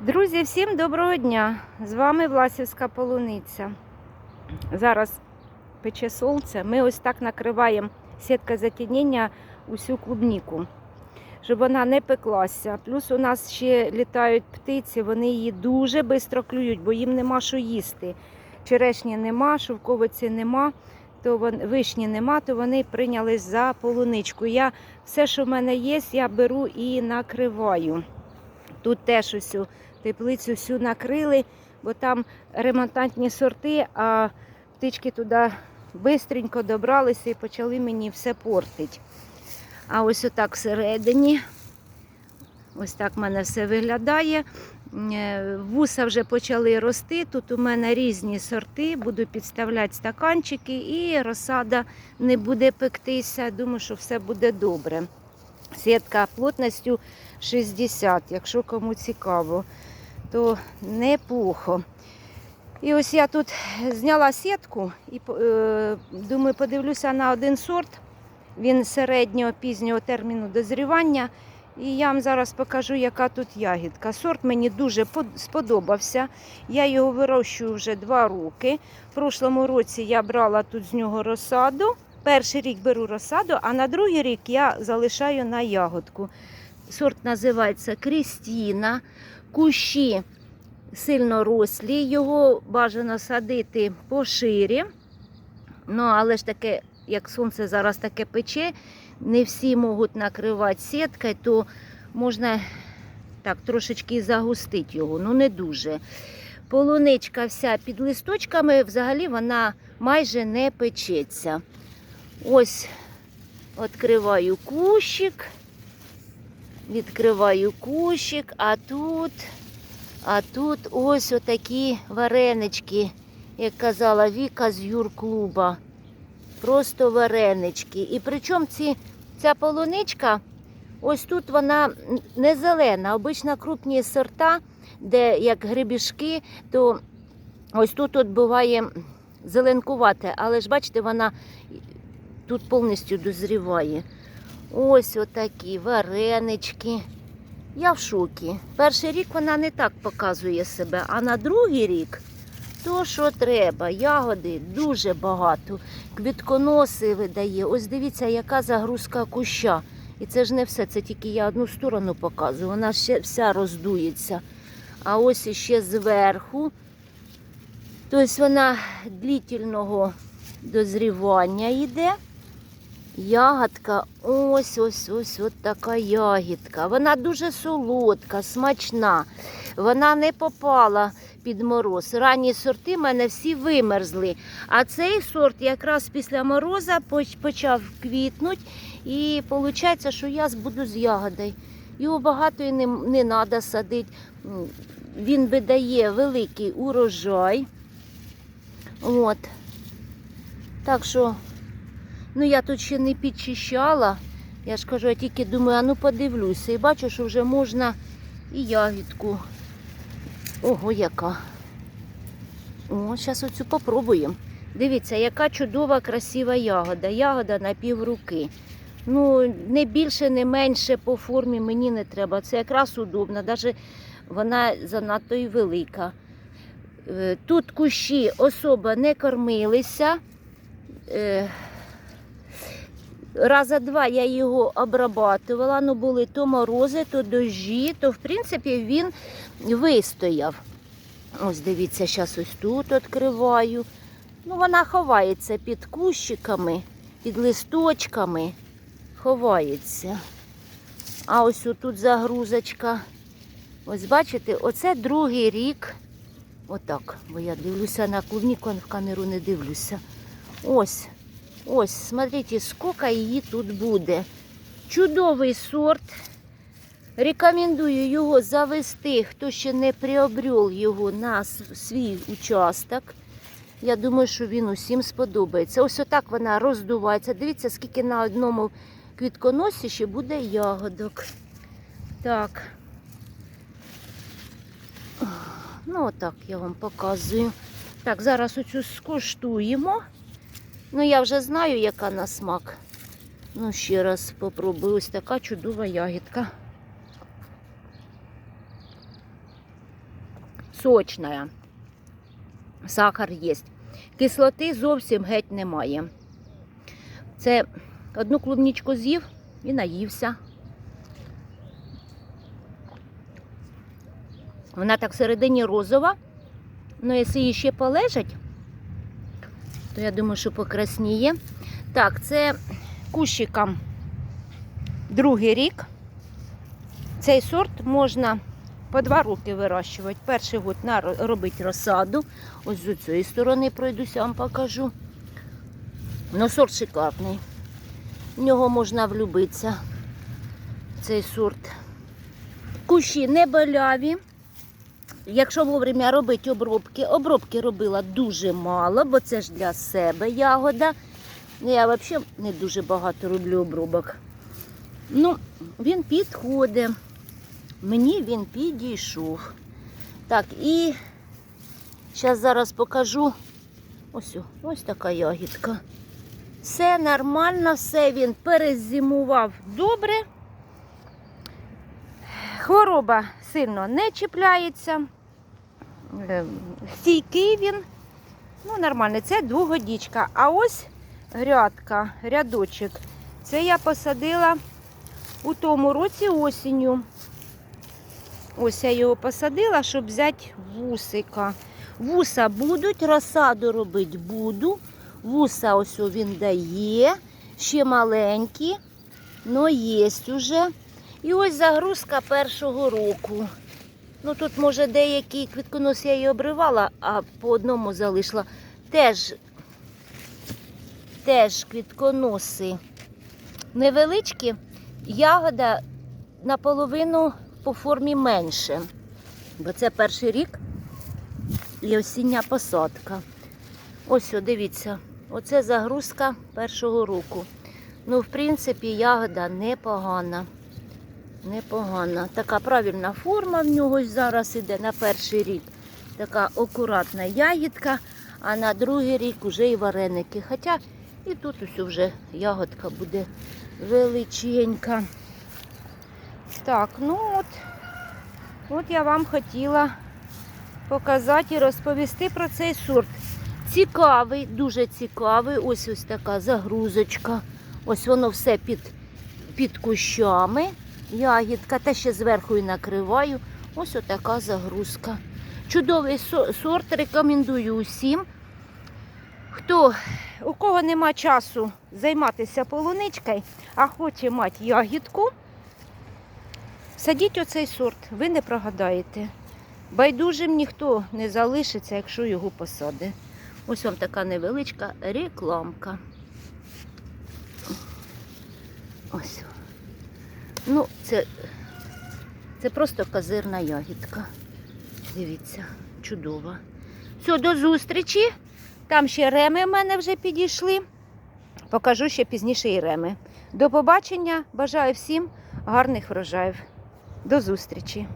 Друзі, всім доброго дня! З вами Власівська полуниця. Зараз пече сонце. Ми ось так накриваємо сітка затінення усю клубніку, щоб вона не пеклася. Плюс у нас ще літають птиці, вони її дуже швидко клюють, бо їм нема що їсти. Черешні нема, шовковиці нема, то вон, вишні нема, то вони прийнялись за полуничку. Я все, що в мене є, я беру і накриваю. Тут теж усю теплицю всю накрили, бо там ремонтантні сорти, а птички туди швидко добралися і почали мені все портити. А ось отак всередині, ось так в мене все виглядає. Е, Вуса вже почали рости. Тут у мене різні сорти, буду підставляти стаканчики і розсада не буде пектися. Думаю, що все буде добре. Сітка плотністю 60, якщо кому цікаво, то неплохо. І ось я тут зняла сітку і е, думаю, подивлюся на один сорт. Він середнього пізнього терміну дозрівання. І я вам зараз покажу, яка тут ягідка. Сорт мені дуже сподобався. Я його вирощую вже два роки. В прошлому році я брала тут з нього розсаду. Перший рік беру розсаду, а на другий рік я залишаю на ягодку. Сорт називається Крістіна. Кущі сильно рослі, його бажано садити поширі. Ну, але ж таке, як сонце зараз таке пече, не всі можуть накривати сіткою, то можна так трошечки загустити його, ну не дуже. Полуничка вся під листочками, взагалі вона майже не печеться. Ось відкриваю кущик, відкриваю кущик, а тут, а тут ось отакі варенички, як казала Віка з юрклуба. Просто варенички. І причому ці, ця полуничка, ось тут вона не зелена. Обично крупні сорта, де як грибішки, то ось тут от буває зеленкувате, але ж бачите, вона тут повністю дозріває. Ось отакі варенички. Я в шокі. Перший рік вона не так показує себе, а на другий рік то, що треба. Ягоди дуже багато. Квітконоси видає. Ось дивіться, яка загрузка куща. І це ж не все, це тільки я одну сторону показую. Вона ще вся роздується. А ось іще зверху. Тобто вона длительного дозрівання йде. Ягодка, ось ось ось от така ягідка. Вона дуже солодка, смачна. Вона не попала під мороз. Ранні сорти в мене всі вимерзли. А цей сорт якраз після мороза почав квітнути. І виходить, що я буду з ягодою. Його багато і не, не треба садити. Він видає великий урожай. От. Так що Ну, я тут ще не підчищала. Я ж кажу, я тільки думаю, а ну подивлюся. І бачу, що вже можна і ягідку. Ого, яка. О, зараз оцю попробуємо. Дивіться, яка чудова, красива ягода. Ягода на півруки. Ну, не більше, не менше по формі мені не треба. Це якраз удобно, навіть вона занадто і велика. Е, Тут кущі особо не кормилися. Раза два я його обрабатувала, ну були то морози, то дощі, то в принципі він вистояв. Ось дивіться, зараз ось тут відкриваю. Ну, вона ховається під кущиками, під листочками. Ховається. А ось тут загрузочка. Ось бачите, оце другий рік. Отак, бо я дивлюся на клубніку, в камеру не дивлюся. Ось. Ось, смотрите, сколько її тут буде. Чудовий сорт. Рекомендую його завести, хто ще не приобрел його на свій участок. Я думаю, що він усім сподобається. Ось отак вона роздувається. Дивіться, скільки на одному квітконосі ще буде ягодок. Так. Ну, отак я вам показую. Так, зараз оцю скуштуємо. Ну, я вже знаю, яка на смак. Ну, ще раз спробую. Ось така чудова ягідка. сочна. Сахар є. Кислоти зовсім геть немає. Це одну клубнічку з'їв і наївся. Вона так всередині розова. Ну, якщо її ще полежать, то я думаю, що покрасніє. Так, це кущикам другий рік. Цей сорт можна по два роки вирощувати. Перший год робити розсаду. Ось з цієї сторони пройдуся, вам покажу. Ну, сорт шикарний. В нього можна влюбитися. Цей сорт. Кущі не боляві. Якщо вовремя робити обробки, обробки робила дуже мало, бо це ж для себе ягода. Я взагалі не дуже багато роблю обробок. Ну, він підходить. Мені він підійшов. Так, і зараз зараз покажу. Ось, ось така ягідка. Все нормально, все він перезимував добре. Хвороба сильно не чіпляється. Е, Стійкий він. Ну, нормально, це двогодічка. А ось грядка, рядочок. Це я посадила у тому році осінню. Ось я його посадила, щоб взяти вусика. Вуса будуть, розсаду робити буду. Вуса ось він дає, ще маленькі, але є уже. І ось загрузка першого року. Ну тут, може, деякі квітконос я її обривала, а по одному залишила. Теж, теж квітконоси невеличкі, ягода наполовину по формі менше. Бо це перший рік і осіння посадка. Ось, о, дивіться, оце загрузка першого року. Ну, в принципі, ягода непогана. Непогана. Така правильна форма в нього зараз іде на перший рік. Така акуратна ягідка, а на другий рік вже і вареники. Хоча і тут ось вже ягодка буде величенька. Так, ну от, от я вам хотіла показати і розповісти про цей сорт. Цікавий, дуже цікавий. Ось ось така загрузочка. Ось воно все під, під кущами. Ягідка, та ще зверху і накриваю. Ось отака загрузка. Чудовий сорт, рекомендую усім. Хто, у кого нема часу займатися полуничкою, а хоче мати ягідку, садіть оцей сорт, ви не прогадаєте. Байдужим ніхто не залишиться, якщо його посадить. Ось вам така невеличка рекламка. Ось. Ну, це, це просто козирна ягідка. Дивіться, чудова. Все, до зустрічі. Там ще реми в мене вже підійшли. Покажу ще пізніше і реми. До побачення. Бажаю всім гарних врожаїв. До зустрічі!